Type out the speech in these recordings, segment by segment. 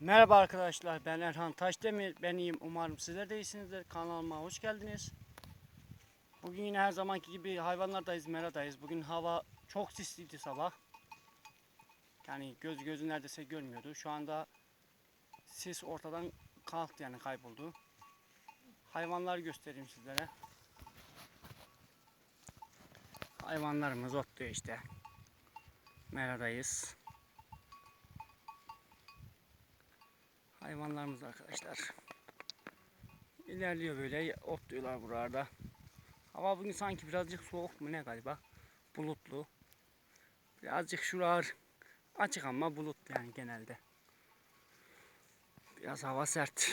Merhaba arkadaşlar ben Erhan Taşdemir ben iyiyim umarım sizler de iyisinizdir kanalıma hoş geldiniz. Bugün yine her zamanki gibi hayvanlardayız meradayız bugün hava çok sisliydi sabah. Yani göz gözü neredeyse görmüyordu şu anda sis ortadan kalktı yani kayboldu. Hayvanları göstereyim sizlere. Hayvanlarımız otluyor işte. Meradayız. Hayvanlarımız arkadaşlar. İlerliyor böyle otluyorlar buralarda. Hava bugün sanki birazcık soğuk mu ne galiba. Bulutlu. Birazcık şuralar açık ama bulutlu yani genelde. Biraz hava sert.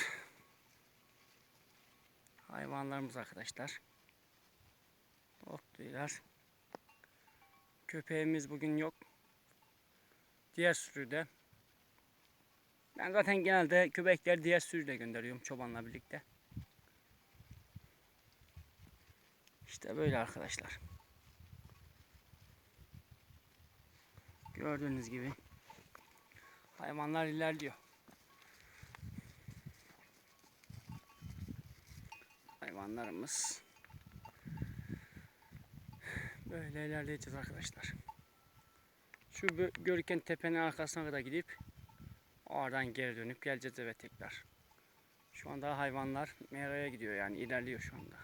Hayvanlarımız arkadaşlar. Otluyorlar. Köpeğimiz bugün yok. Diğer sürüde. Ben zaten genelde köpekleri diğer sürüyle gönderiyorum çobanla birlikte. İşte böyle arkadaşlar. Gördüğünüz gibi hayvanlar ilerliyor. Hayvanlarımız böyle ilerleyeceğiz arkadaşlar. Şu görürken tepenin arkasına kadar gidip Oradan geri dönüp geleceğiz eve tekrar. Şu anda hayvanlar meraya gidiyor yani ilerliyor şu anda.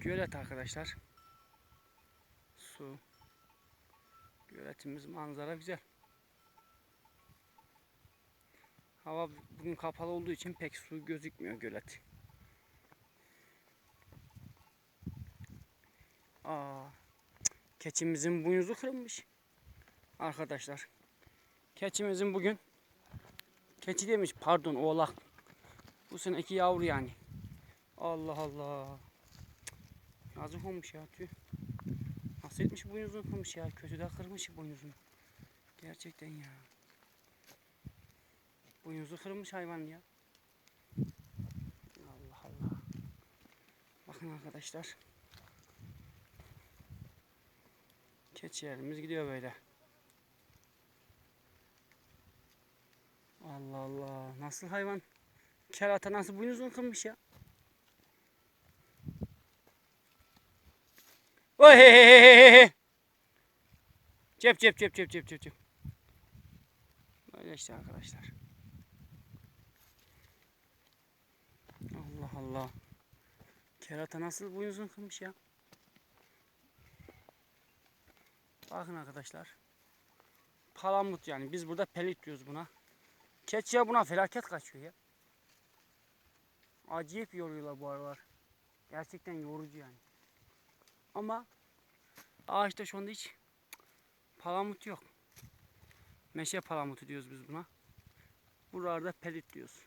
Gölet arkadaşlar. Su. Göletimiz manzara güzel. Hava bugün kapalı olduğu için pek su gözükmüyor gölet. Aa, keçimizin boynuzu kırılmış. Arkadaşlar. Keçimizin bugün keçi demiş pardon oğlak. Bu seneki yavru yani. Allah Allah. Yazık olmuş ya tüh. Nasıl etmiş boynuzunu kırmış ya. Kötü de kırmış boynuzunu. Gerçekten ya. Boynuzu kırmış hayvan ya. Allah Allah. Bakın arkadaşlar. Keçi yerimiz gidiyor böyle. Allah Allah. Nasıl hayvan? Kerata nasıl boynuzunu kırmış ya? Oy he he he he cep cep cep cep. Böyle işte arkadaşlar. Allah Allah. Kerata nasıl boynuzunu kırmış ya? Bakın arkadaşlar. Palamut yani. Biz burada pelit diyoruz buna. Keçiye buna felaket kaçıyor ya. Acayip yoruyorlar bu aralar. Gerçekten yorucu yani. Ama ağaçta şu anda hiç palamut yok. Meşe palamutu diyoruz biz buna. Buralarda pelit diyoruz.